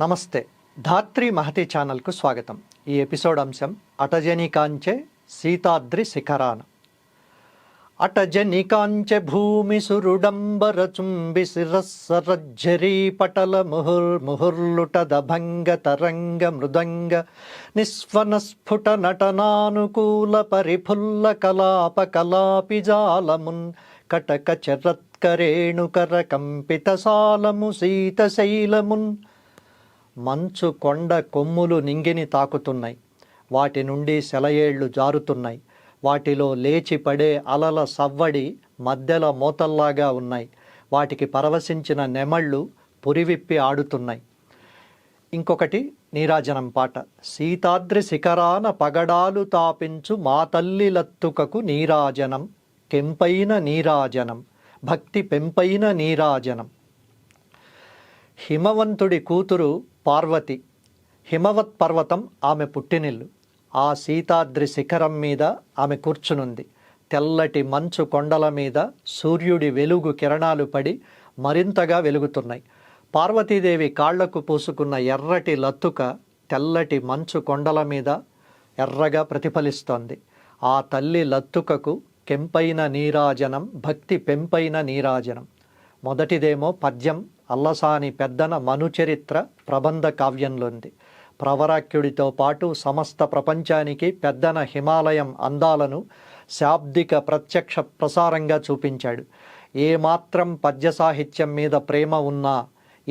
నమస్తే. ధాత్రి మహతి ఛానల్కు స్వాగతం. ఈ ఎపిసోడ్ అంశం అటజనికాంచె సీతాద్రి శిఖరాన. అటజనికాంచె భూమి సురుడంబర చుంబి శిరస్సరజ్జరీ పటల ముహుర్ ముహుర్లుటద భంగ తరంగ మృదంగ నిస్వనస్ఫుట నటనానుకూల పరిఫుల్ల కలాప కలాపి జాలమున్ కటక చరత్కరేణుకర కంపిత సాలము సీత శైలమున్ మంచు కొండ కొమ్ములు నింగిని తాకుతున్నాయి. వాటి నుండి సెలయేళ్ళు జారుతున్నాయి. వాటిలో లేచి పడే అలల సవ్వడి మధ్యల మోతల్లాగా ఉన్నాయి. వాటికి పరవశించిన నెమళ్ళు పురివిప్పి ఆడుతున్నాయి. ఇంకొకటి నీరాజనం పాట. సీతాద్రి శిఖరాన పగడాలు తాపించు మా తల్లి లత్తుకకు నీరాజనం కెంపైన నీరాజనం భక్తి పెంపైన నీరాజనం. హిమవంతుడి కూతురు పార్వతి హిమవత్ పర్వతం ఆమె పుట్టినిల్లు. ఆ సీతాద్రి శిఖరం మీద ఆమె కూర్చునుంది. తెల్లటి మంచు కొండల మీద సూర్యుడి వెలుగు కిరణాలు పడి మరింతగా వెలుగుతున్నాయి. పార్వతీదేవి కాళ్ళకు పూసుకున్న ఎర్రటి లత్తుక తెల్లటి మంచు కొండల మీద ఎర్రగా ప్రతిఫలిస్తోంది. ఆ తల్లి లత్తుకకు కెంపైన నీరాజనం భక్తి పెంపైన నీరాజనం. మొదటిదేమో పద్యం అల్లసాని పెద్దన మనుచరిత్ర ప్రబంధ కావ్యంలోంది ప్రవరాక్యుడితో పాటు సమస్త ప్రపంచానికి పెద్దన హిమాలయం అందాలను శాబ్దిక ప్రత్యక్ష ప్రసారంగా చూపించాడు. ఏమాత్రం పద్య సాహిత్యం మీద ప్రేమ ఉన్నా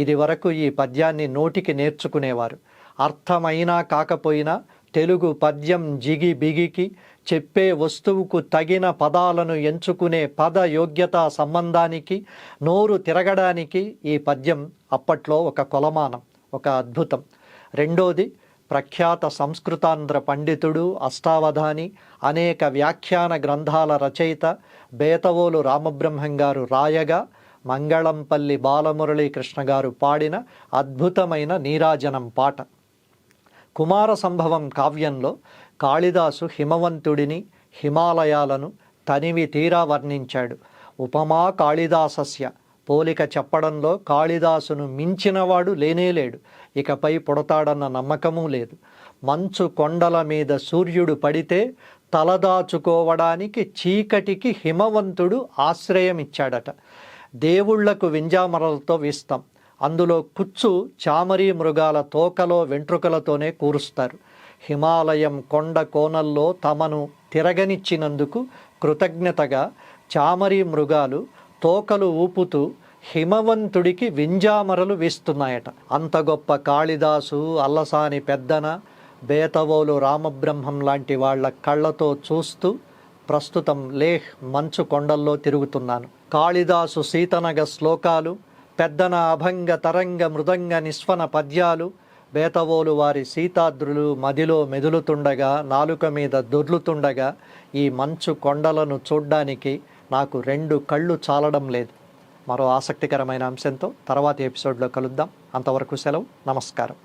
ఇది వరకు ఈ పద్యాన్ని నోటికి నేర్చుకునేవారు. అర్థమైనా కాకపోయినా తెలుగు పద్యం జిగి బిగికి చెప్పే వస్తువుకు తగిన పదాలను ఎంచుకునే పద యోగ్యతా సంబంధానికి నోరు తిరగడానికి ఈ పద్యం అప్పట్లో ఒక కొలమానం ఒక అద్భుతం. రెండోది ప్రఖ్యాత సంస్కృతాంధ్ర పండితుడు అష్టావధాని అనేక వ్యాఖ్యాన గ్రంథాల రచయిత బేతవోలు రామబ్రహ్మం గారు రాయగా మంగళంపల్లి బాలమురళీకృష్ణ గారు పాడిన అద్భుతమైన నీరాజనం పాట. కుమార సంభవం కావ్యంలో కాళిదాసు హిమవంతుడిని హిమాలయాలను తనివి తీరా వర్ణించాడు. ఉపమా కాళిదాసస్య. పోలిక చెప్పడంలో కాళిదాసును మించినవాడు లేనేలేడు ఇకపై పుడతాడన్న నమ్మకమూ లేదు. మంచు కొండల మీద సూర్యుడు పడితే తలదాచుకోవడానికి చీకటికి హిమవంతుడు ఆశ్రయమిచ్చాడట. దేవుళ్ళకు వింజామరలతో వీస్తాం. అందులో కుచ్చు చామరీ మృగాల తోకలో వెంట్రుకలతోనే కూరుస్తారు. హిమాలయం కొండ కోనల్లో తమను తిరగనిచ్చినందుకు కృతజ్ఞతగా చామరీ మృగాలు తోకలు ఊపుతూ హిమవంతుడికి వింజామరలు వీస్తున్నాయట. అంత గొప్ప కాళిదాసు అల్లసాని పెద్దన బేతవోలు రామబ్రహ్మం లాంటి వాళ్ళ కళ్ళతో చూస్తూ ప్రస్తుతం లేహ్ మంచు కొండల్లో తిరుగుతున్నాను. కాళిదాసు సీతనగ శ్లోకాలు పెద్దన అభంగ తరంగ మృదంగ నిస్వన పద్యాలు బేతవోలు వారి సీతాద్రులు మదిలో మెదులుతుండగా నాలుక మీద దొర్లుతుండగా ఈ మంచు కొండలను చూడ్డానికి నాకు రెండు కళ్ళు చాలడం లేదు. మరో ఆసక్తికరమైన అంశంతో తర్వాతి ఎపిసోడ్లో కలుద్దాం. అంతవరకు సెలవు. నమస్కారం.